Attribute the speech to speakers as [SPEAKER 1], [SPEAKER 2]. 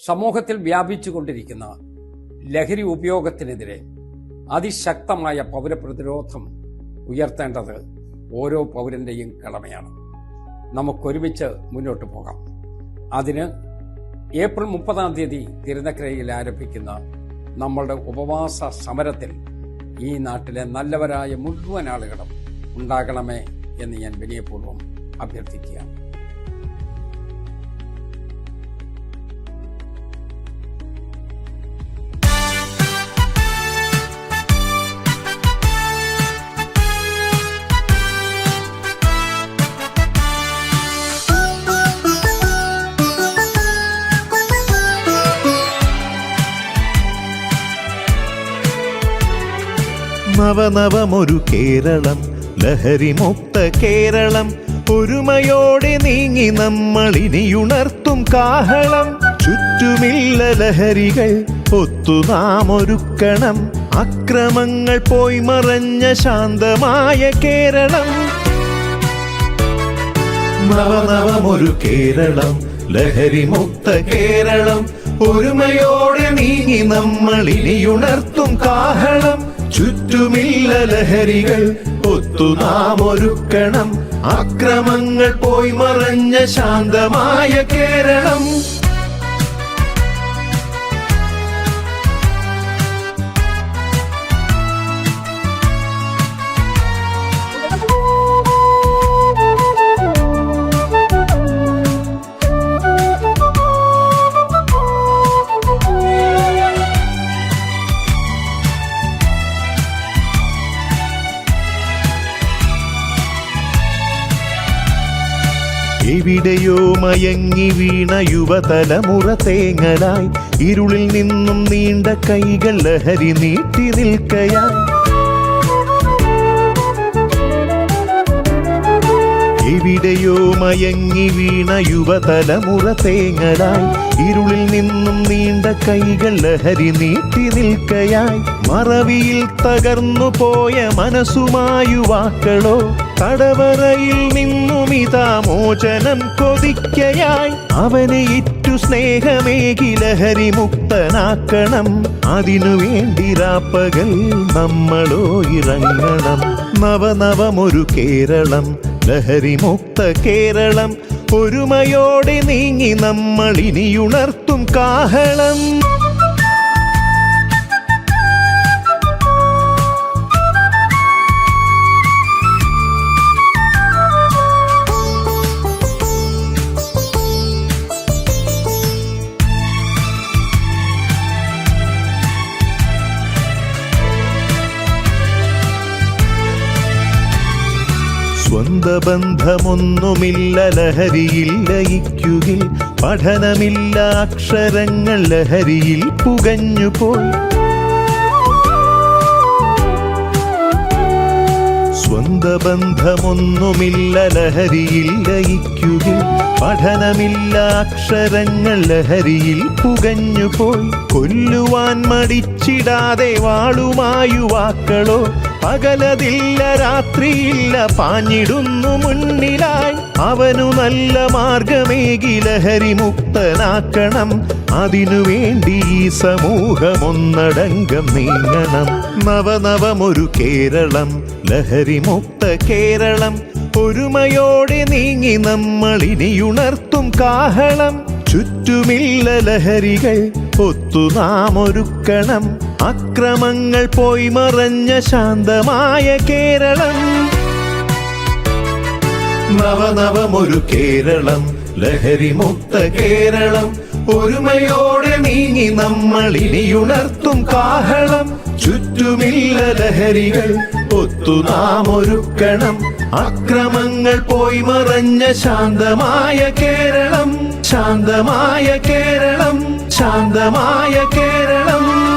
[SPEAKER 1] സമൂഹത്തിൽ വ്യാപിച്ചുകൊണ്ടിരിക്കുന്ന ലഹരി ഉപയോഗത്തിനെതിരെ അതിശക്തമായ പൗരപ്രതിരോധം ഉയർത്തേണ്ടത് ഓരോ പൗരന്റെയും കടമയാണ് നമുക്കൊരുമിച്ച് മുന്നോട്ട് പോകാം. അതിന് ഏപ്രിൽ മുപ്പതാം തീയതി തിരുനക്കരയിൽ ആരംഭിക്കുന്ന നമ്മളുടെ ഉപവാസ സമരത്തിൽ ഈ നാട്ടിലെ നല്ലവരായ മുഴുവൻ ആളുകളും ഉണ്ടാകണമേ എന്ന് ഞാൻ വിനയപൂർവം അഭ്യർത്ഥിക്കുകയാണ്.
[SPEAKER 2] നവനവമൊരു കേരളം ലഹരിമുക്ത കേരളം. ഒരുമയോടെ നീങ്ങി നമ്മളിനി ഇനിയുണർത്തും കാഹളം. ചുറ്റുമില്ല ലഹരികൾ ഒത്തു നാം ഒരുക്കണം. അക്രമങ്ങൾ പോയി മറഞ്ഞ ശാന്തമായ കേരളം. നവനവമൊരു കേരളം ലഹരിമുക്ത കേരളം. ഒരുമയോടെ നീങ്ങി നമ്മൾ ഇനിയുണർത്തും കാഹളം. ചുറ്റുമില്ല ലഹരികൾ ഒത്തു നാം ഒരുക്കണം. അക്രമങ്ങൾ പോയി മറഞ്ഞ ശാന്തമായ കേരളം. എവിടെയോ മയങ്ങി വീണ യുവതലമുറ തേങ്ങലായി. ഇരുളിൽ നിന്നും നീണ്ട കൈകൾ ലഹരി നീട്ടി നിൽക്കയായി. എവിടെയോ മയങ്ങി വീണ യുവതലമുറ തേങ്ങലായി. ഇരുളിൽ നിന്നും നീണ്ട കൈകൾ ലഹരി നീട്ടി നിൽക്കയായി. മറവിയിൽ തകർന്നു പോയ മനസ്സുമായുവാക്കളോ? തടവറയിൽ നിന്നുമിതാ മോചനം കൊതിക്കയായി. അവനെ ഇറ്റു സ്നേഹമേകി ലഹരി മുക്തനാക്കണം അതിനു വേണ്ടി രാപ്പകൽ നമ്മളോ ഇറങ്ങണം. നവനവമൊരു കേരളം ലഹരി മുക്ത കേരളം. ഒരുമയോടെ നീങ്ങി നമ്മൾ ഇനിയുണർത്തും കാഹളം. സ്വന്ത ബന്ധമൊന്നുമില്ല ലഹരിയിൽ ലയിക്കുകിൽ പഠനമില്ല അക്ഷരങ്ങൾ ലഹരിയിൽ പുകഞ്ഞുപോയി. സ്വന്ത ബന്ധമൊന്നുമില്ല ലഹരിയിൽ ലയിക്കുകിൽ പഠനമില്ല അക്ഷരങ്ങൾ ലഹരിയിൽ പുകഞ്ഞുപോയി. കൊല്ലുവാൻ മടിച്ചിടാതെ വാളുമായുവാക്കളോ പകലതില്ല രാത്രിയില്ല പാഞ്ഞിടുന്നു മുന്നിലായി. അവനു നല്ല മാർഗമേകി ലഹരി മുക്തനാക്കണം അതിനു വേണ്ടി ഈ സമൂഹമൊന്നടങ്കം നീങ്ങണം. നവനവമൊരു കേരളം ലഹരി മുക്ത കേരളം. ഒരുമയോടെ നീങ്ങി നമ്മളിനി ഉണർത്തും കാഹളം. ചുറ്റുമില്ല ലഹരികൾ ഒത്തു നാം ഒരുക്കണം. അക്രമങ്ങൾ പോയി മറഞ്ഞ ശാന്തമായ കേരളം. നവനവമൊരു കേരളം ലഹരി മുക്ത കേരളം. ഒരുമയോടെ നീങ്ങി നമ്മൾ ഇനിയുണർത്തും കാഹളം. ചുറ്റുമില്ല ലഹരികൾ ഒത്തു നാം ഒരുക്കണം. അക്രമങ്ങൾ പോയി മറഞ്ഞ ശാന്തമായ കേരളം. ശാന്തമായ കേരളം. ശാന്തമായ കേരളം.